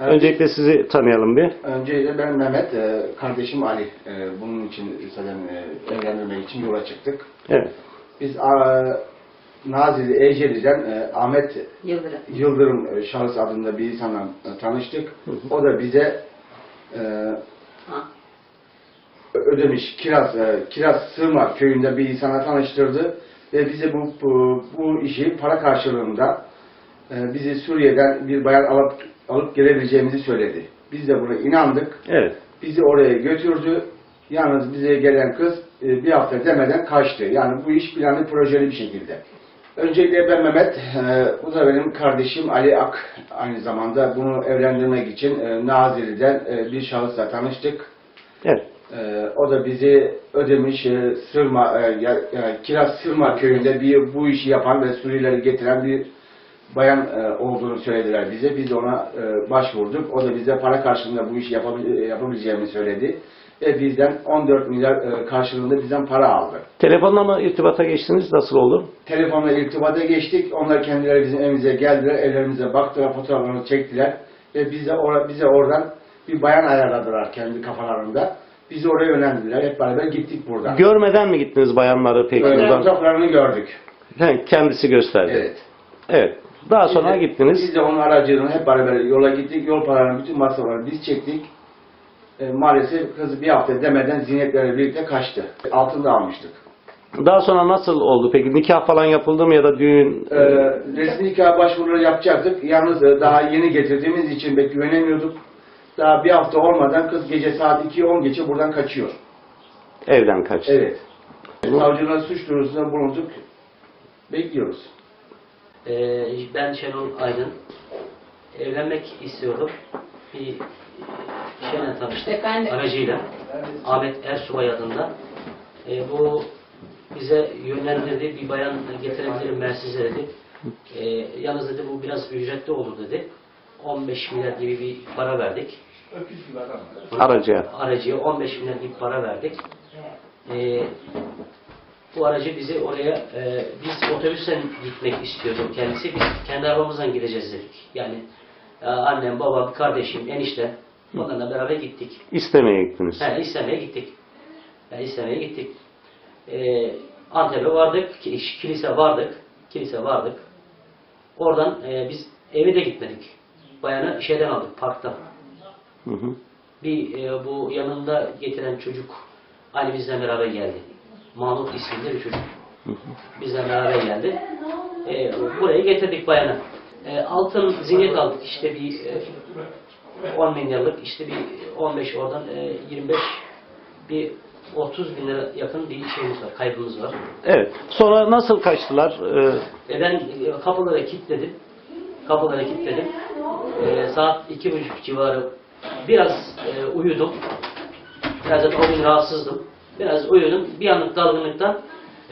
Evet. Öncelikle sizi tanıyalım bir. Öncelikle ben Mehmet, e, kardeşim Ali. E, Bunun için zaten e, evlendirmek için yola çıktık. Evet. Biz a, Nazilli Eceli'den e, Ahmet Yıldırım. Yıldırım e, şahıs adında bir insanla e, tanıştık. O da bize e, Ha. Ödemiş, Kiraz, e, Kiraz Sığma köyünde bir insana tanıştırdı ve bize bu bu, bu işi para karşılığında e, bizi Suriye'den bir bayan alıp alıp gelebileceğimizi söyledi. Biz de buna inandık. Evet. Bizi oraya götürdü. Yalnız bize gelen kız e, bir hafta demeden kaçtı. Yani bu iş planlı projeli bir şekilde. Öncelikle ben Mehmet, e, bu da benim kardeşim Ali Ak. Aynı zamanda bunu evlendirmek için e, Nazilli'den e, bir şahısla tanıştık. Evet. Ee, o da bizi Ödemiş e, Sırma, e, ya, ya, Kiraz Sırma köyünde bir bu işi yapan ve Suriyelileri getiren bir bayan e, olduğunu söylediler bize. Biz de ona e, başvurduk. O da bize para karşılığında bu işi yapabil- yapabileceğini söyledi. Ve bizden 14 milyar e, karşılığında bizden para aldı. Telefonla mı irtibata geçtiniz? Nasıl oldu? Telefonla irtibata geçtik. Onlar kendileri bizim evimize geldiler. Evlerimize baktılar, fotoğraflarını çektiler. Ve bize, or- bize oradan bir bayan ayarladılar kendi kafalarında. Bizi oraya yönlendirdiler. Hep beraber gittik buradan. Görmeden mi gittiniz bayanları peki buradan? fotoğraflarını gördük. He, kendisi gösterdi. Evet. Evet. Daha sonra Biz de- gittiniz. Biz de onun aracılığıyla hep beraber yola gittik. Yol paralarını, bütün masrafları biz çektik. E, maalesef kız bir hafta demeden zinetlerle birlikte kaçtı. Altında almıştık. Daha sonra nasıl oldu peki? Nikah falan yapıldı mı ya da düğün? E, resmi nikah başvuruları yapacaktık. Yalnız e, daha yeni getirdiğimiz için pek güvenemiyorduk. Daha bir hafta olmadan kız gece saat 2'ye 10 geçe buradan kaçıyor. Evden kaçtı. Evet. Savcılar suç duyurusunda bulunduk. Bekliyoruz. Ee, ben Şenol Aydın. Evlenmek istiyordum. Bir kişiyle tanıştık. Efendim? Aracıyla. Ahmet Ersubay adında. Ee, bu bize yönlendirdi. Bir bayan getirebilirim ben size dedi. Ee, yalnız dedi bu biraz ücretli olur dedi. 15 milyar gibi bir para verdik. Aracıya. Aracıya 15 milyar gibi para verdik. Ee, bu aracı bizi oraya, e, biz otobüsten gitmek istiyorduk kendisi. Biz kendi arabamızdan gideceğiz dedik. Yani e, annem, babam, kardeşim, enişte onlarla beraber gittik. İstemeye gittiniz. He, istemeye gittik. Yani istemeye gittik. Ee, Antep'e vardık, ki- kilise vardık, kilise vardık. Oradan e, biz eve de gitmedik. Bayanı şeyden aldık, parktan. Hı hı. Bir e, bu yanında getiren çocuk Ali bizle beraber geldi. Mahmut isimli bir çocuk. Bizle beraber geldi. E, buraya getirdik bayanı. E, altın zinet aldık işte bir e, 10 milyarlık işte bir 15 oradan e, 25 bir 30 bin lira yakın bir şeyimiz var, kaybımız var. Evet. Sonra nasıl kaçtılar? Ee, E ben e, kapıları kilitledim. Kapıları kilitledim. E, saat iki buçuk civarı biraz e, uyudum. Biraz da o gün rahatsızdım. Biraz uyudum. Bir anlık dalgınlıktan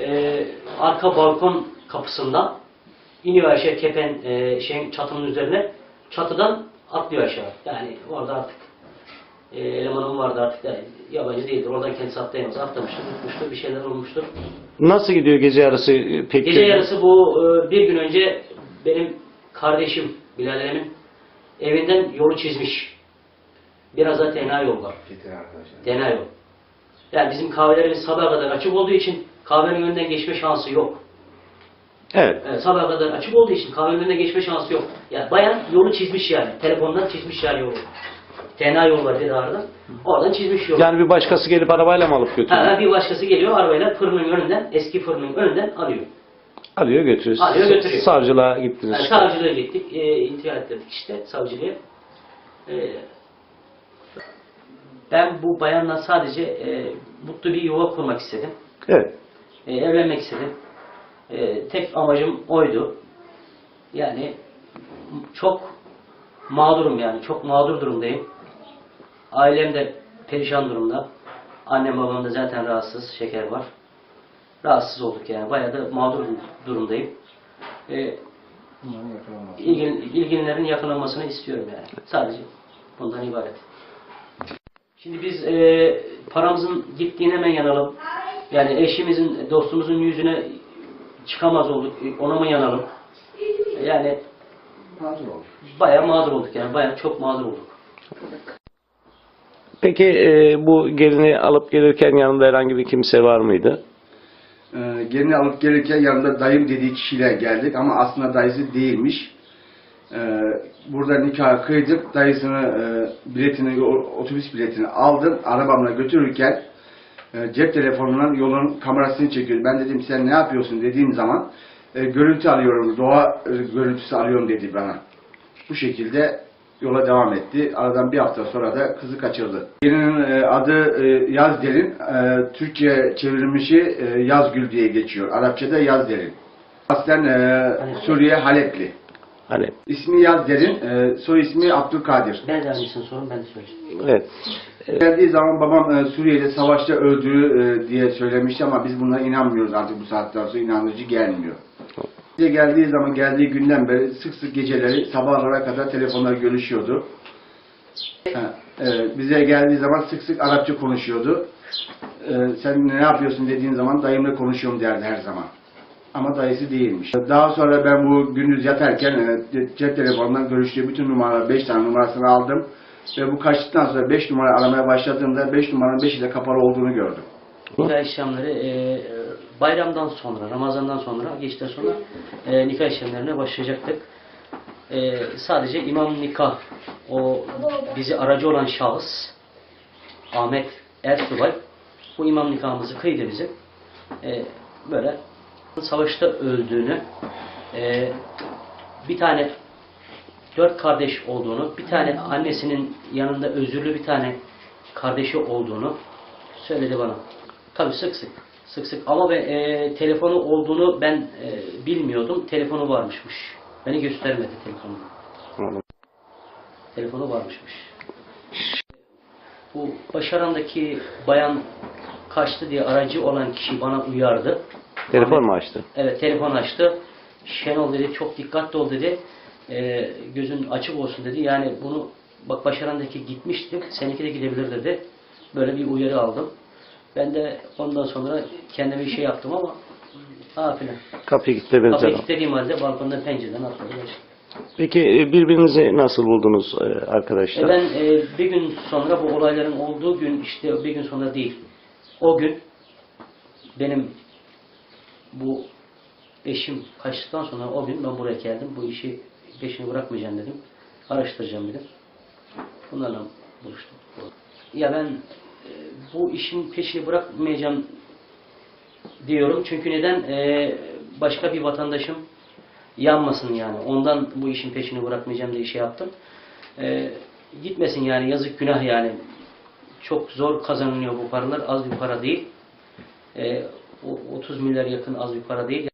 e, arka balkon kapısından iniyor aşağı kepen e, şeyin çatının üzerine. Çatıdan atlıyor aşağı. Yani orada artık e, elemanım vardı artık. Yani yabancı değildir. Oradan kendisi atlayamaz. Atlamıştır, tutmuştur, bir şeyler olmuştur. nasıl gidiyor gece yarısı e, peki? Gece yarısı bu e, bir gün önce benim kardeşim Bilal Emin evinden yolu çizmiş. Biraz da tenha yol var. Tenha yol. Yani bizim kahvelerimiz sabaha kadar açık olduğu için kahvenin önünden geçme şansı yok. Evet. Yani sabaha kadar açık olduğu için kahvenin önünden geçme şansı yok. Yani bayan yolu çizmiş yani. Telefondan çizmiş yani yolu. Tenha yol var bir arada. Oradan çizmiş yolu. Yani bir başkası gelip arabayla mı alıp götürüyor? Ha, bir başkası geliyor arabayla fırının önünden, eski fırının önünden alıyor. Alıyor götürüyor. Alıyor, götürüyor. Savcılığa gittiniz. Yani savcılığa gittik, e, intihar ettirdik işte savcılığa. E, ben bu bayanla sadece e, mutlu bir yuva kurmak istedim. Evet. E, evlenmek istedim. E, tek amacım oydu. Yani çok mağdurum yani, çok mağdur durumdayım. Ailem de perişan durumda. Annem babam da zaten rahatsız, şeker var. Rahatsız olduk yani, bayağı da mağdur durumdayım. E, ilgin, ilginlerin yakalanmasını istiyorum yani. Sadece bundan ibaret. Şimdi biz e, paramızın gittiğine hemen yanalım. Yani eşimizin, dostumuzun yüzüne çıkamaz olduk. e, Ona mı yanalım? Yani. Bayağı mağdur olduk yani. Bayağı çok mağdur olduk. Peki e, bu gelini alıp gelirken yanında herhangi bir kimse var mıydı? Ee, gelini alıp gelirken yanında dayım dediği kişiyle geldik ama aslında dayısı değilmiş. Ee, burada nikah kıydık. Dayısını e, biletini, otobüs biletini aldım. Arabamla götürürken e, cep telefonundan yolun kamerasını çekiyor. Ben dedim sen ne yapıyorsun dediğim zaman e, görüntü alıyorum, doğa e, görüntüsü alıyorum dedi bana. Bu şekilde yola devam etti. Aradan bir hafta sonra da kızı kaçırdı. Gelinin e, adı e, Yazderin. E, Türkçe çevrilmişi e, Yazgül diye geçiyor. Arapçada Yazderin. Aslen e, Suriye Halepli. Hani İsmi Yazderin, e, soy ismi Abdülkadir. Ben de aynısını sorun ben de söyleyeyim. evet. Geldiği zaman babam e, Suriye'de savaşta öldüğü e, diye söylemişti ama biz buna inanmıyoruz artık bu saatten sonra inandırıcı gelmiyor. Bize geldiği zaman geldiği günden beri sık sık geceleri sabahlara kadar telefonla görüşüyordu. Ha, e, bize geldiği zaman sık sık Arapça konuşuyordu. E, sen ne yapıyorsun dediğin zaman dayımla konuşuyorum derdi her zaman. Ama dayısı değilmiş. Daha sonra ben bu gündüz yatarken e, cep telefonundan görüştüğü bütün numaralar, 5 tane numarasını aldım. Ve bu kaçtıktan sonra 5 numara aramaya başladığımda 5 numaranın 5'i de kapalı olduğunu gördüm. Nikah işlemleri e, bayramdan sonra, Ramazan'dan sonra, geçten sonra e, nikah işlemlerine başlayacaktık. E, sadece imam nikah, o bizi aracı olan şahıs, Ahmet Ersubay, bu imam nikahımızı kıydı bizim. E, böyle savaşta öldüğünü, e, bir tane dört kardeş olduğunu, bir tane annesinin yanında özürlü bir tane kardeşi olduğunu söyledi bana. Tabii sık sık. Sık sık. Ama ben, e, telefonu olduğunu ben e, bilmiyordum. Telefonu varmışmış. Beni göstermedi telefonu. Anladım. Telefonu varmışmış. Bu Başaran'daki bayan kaçtı diye aracı olan kişi bana uyardı. Telefon mu açtı? Evet telefon açtı. Şenol dedi çok dikkatli ol dedi. Ee, gözün açık olsun dedi. Yani bunu bak Başaran'daki gitmişti. Seninki de gidebilir dedi. Böyle bir uyarı aldım. Ben de ondan sonra kendime bir şey yaptım ama ha filan. Kapıyı kilitlediniz. Kapıyı kilitlediğim halde balkondan pencereden atladı. geçti. Peki e, birbirinizi nasıl buldunuz e, arkadaşlar? E ben e, bir gün sonra bu olayların olduğu gün işte bir gün sonra değil. O gün benim bu eşim kaçtıktan sonra o gün ben buraya geldim. Bu işi peşini bırakmayacağım dedim. Araştıracağım dedim. Bunlarla buluştum. Ya ben e, bu işin peşini bırakmayacağım diyorum. Çünkü neden? E, başka bir vatandaşım yanmasın yani. Ondan bu işin peşini bırakmayacağım diye şey yaptım. E, gitmesin yani yazık günah yani. Çok zor kazanılıyor bu paralar. Az bir para değil. O 30 milyar yakın az bir para değil.